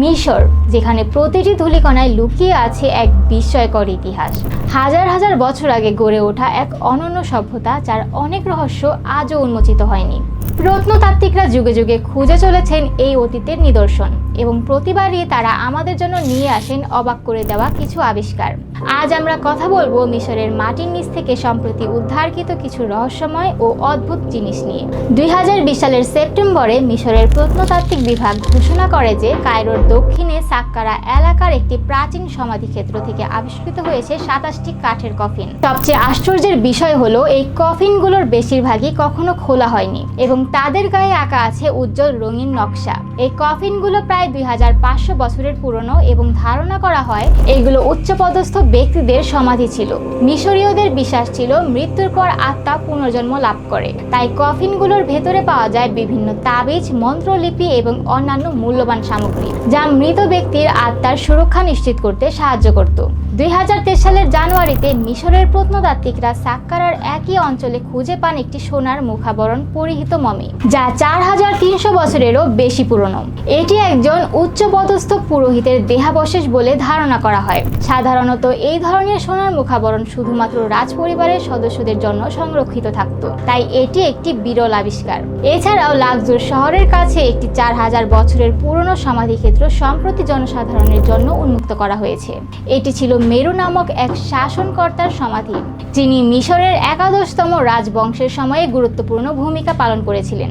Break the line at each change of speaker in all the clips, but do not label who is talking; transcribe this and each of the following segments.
মিশর, যেখানে প্রতিটি ধূলিকণায় লুকিয়ে আছে এক বিস্ময়কর ইতিহাস। হাজার হাজার বছর আগে গড়ে ওঠা এক অনন্য সভ্যতা, যার অনেক রহস্য আজও উন্মোচিত হয়নি। প্রত্নতাত্ত্বিকরা যুগে যুগে খুঁজে চলেছেন এই অতীতের নিদর্শন এবং প্রতিবারই তারা আমাদের জন্য নিয়ে আসেন অবাক করে দেওয়া কিছু আবিষ্কার। আজ আমরা কথা বলব মিশরের মাটির নিচ থেকে সম্প্রতি উদ্ধারকৃত কিছু রহস্যময় ও অদ্ভুত জিনিস নিয়ে। দুই সালের সেপ্টেম্বরে মিশরের প্রত্নতাত্ত্বিক বিভাগ ঘোষণা করে যে কায়রোর দক্ষিণে সাক্কারা এলাকার একটি প্রাচীন সমাধিক্ষেত্র থেকে আবিষ্কৃত হয়েছে সাতাশটি কাঠের কফিন। সবচেয়ে আশ্চর্যের বিষয় হলো, এই কফিনগুলোর বেশিরভাগই কখনো খোলা হয়নি এবং তাদের গায়ে আঁকা আছে উজ্জ্বল রঙিন নকশা। এই কফিনগুলো প্রায় দুই হাজার পাঁচশো বছরের পুরনো এবং ধারণা করা হয় এগুলো উচ্চপদস্থ ব্যক্তিদের সমাধি ছিল। মিশরীয়দের বিশ্বাস ছিল মৃত্যুর পর আত্মা পুনর্জন্ম লাভ করে। তাই কফিনগুলোর ভেতরে পাওয়া যায় বিভিন্ন তাবিজ, মন্ত্রলিপি এবং অন্যান্য মূল্যবান সামগ্রী, যা মৃত ব্যক্তির আত্মার সুরক্ষা নিশ্চিত করতে সাহায্য করত। দুই হাজার তেইশ সালের জানুয়ারিতে মিশরের প্রত্নতাত্ত্বিকরা সাক্কারার একই অঞ্চলে খুঁজে পান একটি সোনার মুখাবরণ পরিহিত মমি, যা চার হাজার তিনশো বছরেরও বেশি পুরনো। এটি একজন উচ্চপদস্থ পুরোহিতের দেহাবশেষ বলে ধারণা করা হয়। সাধারণত এই ধরনের সোনার মুখাবরণ শুধুমাত্র রাজ পরিবারের সদস্যদের জন্য সংরক্ষিত থাকত, তাই এটি একটি বিরল আবিষ্কার। এছাড়াও লাকজুর শহরের কাছে একটি চার হাজার বছরের পুরনো সমাধিক্ষেত্র সম্প্রতি জনসাধারণের জন্য উন্মুক্ত করা হয়েছে। এটি ছিল মেরু নামক এক শাসনকর্তার সমাধি, যিনি মিশরের একাদশতম রাজবংশের সময়ে গুরুত্বপূর্ণ ভূমিকা পালন করেছিলেন।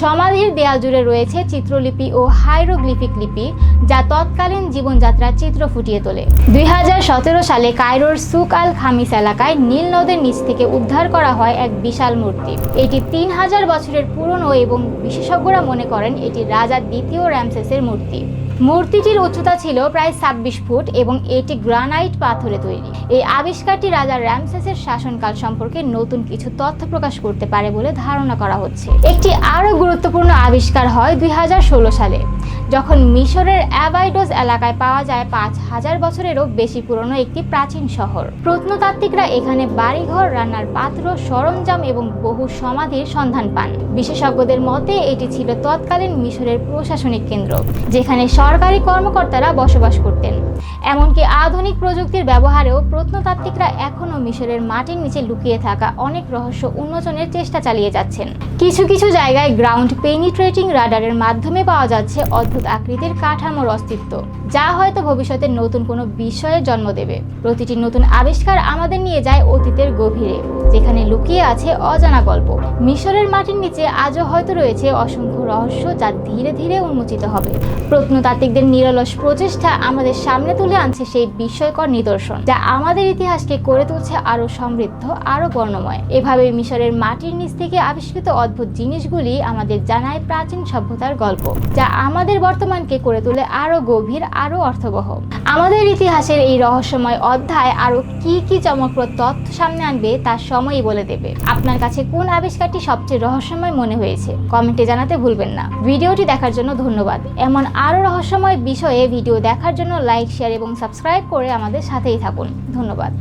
সমাধির দেয়াল জুড়ে রয়েছে চিত্রলিপি ও হাইরোগ্লিফিক লিপি, যা তৎকালীন জীবনযাত্রার চিত্র ফুটিয়ে তোলে। দুই হাজার সতেরো সালে কায়রোর সুক আল খামিস এলাকায় নীল নদের নিচ থেকে উদ্ধার করা হয় এক বিশাল মূর্তি। এটি তিন হাজার বছরের পুরনো এবং বিশেষজ্ঞরা মনে করেন এটি রাজা দ্বিতীয় র্যামসেসের মূর্তি। মূর্তিটির উচ্চতা ছিল প্রায় ছাব্বিশ ফুট এবং এটি গ্রানাইট পাথরে তৈরি। এই আবিষ্কারটি রাজা র্যামসেসের শাসনকাল সম্পর্কে নতুন কিছু তথ্য প্রকাশ করতে পারে বলে ধারণা করা হচ্ছে। একটি আরও গুরুত্বপূর্ণ আবিষ্কার হয় দুই হাজার ষোলো সালে, যখন মিশরের অ্যাবাইডোস এলাকায় পাওয়া যায় পাঁচ হাজার বছরেরও বেশি পুরনো একটি প্রাচীন শহর। প্রত্নতাত্ত্বিকরা এখানে বাড়িঘর, রান্নার পাত্র, সরঞ্জাম এবং বহু সমাধির সন্ধান পান। বিশেষজ্ঞদের মতে, এটি ছিল তৎকালীন মিশরের প্রশাসনিক কেন্দ্র, যেখানে সরকারি কর্মকর্তারা বসবাস করতেন। এমনকি আধুনিক প্রযুক্তির ব্যবহারেও প্রত্নতাত্ত্বিকরা এখনও মিশরের মাটির নিচে লুকিয়ে থাকা অনেক রহস্য উন্মোচনের চেষ্টা চালিয়ে যাচ্ছেন। কিছু কিছু জায়গায় গ্রাউন্ড পেনিট্রেটিং রাডারের মাধ্যমে পাওয়া যাচ্ছে অদ্ভুত আকৃতির কাঠামোর অস্তিত্ব, যা হয়তো ভবিষ্যতে নতুন কোনো বিষয়ের জন্ম দেবে। প্রতিটি নতুন আবিষ্কার আমাদের নিয়ে যায় অতীতের গভীরে, যেখানে লুকিয়ে আছে অজানা গল্প। মিশরের মাটির নিচে আজও হয়তো রয়েছে অসংখ্য রহস্য যা ধীরে ধীরে উন্মোচিত হবে। প্রত্নতাত্ত্বিকদের নিরলস প্রচেষ্টা আমাদের সামনে তুলে আনছে সেই বিস্ময়কর নিদর্শন, যা আমাদের ইতিহাসকে করে তুলছে আরও সমৃদ্ধ আরও বর্ণময়। এভাবে মিশরের মাটির নিচ থেকে আবিষ্কৃত অদ্ভুত জিনিসগুলি আমাদের জানায় প্রাচীন সভ্যতার গল্প, যা আমাদের বর্তমানকে করে তোলে আরও গভীর আরও অর্থবহ। আমাদের ইতিহাসের এই রহস্যময় অধ্যায় আরও কি কি চমকপ্রদ তথ্য সামনে আনবে তার সময়ই বলে দেবে। আপনার কাছে কোন আবিষ্কারটি সবচেয়ে রহস্যময় মনে হয়েছে, কমেন্টে জানাতে ভুলবেন না। ভিডিওটি দেখার জন্য ধন্যবাদ। এমন আরও রহস্যময় বিষয়ে ভিডিও দেখার জন্য লাইক শেয়ার এবং সাবস্ক্রাইব করে আমাদের সাথেই থাকুন। ধন্যবাদ।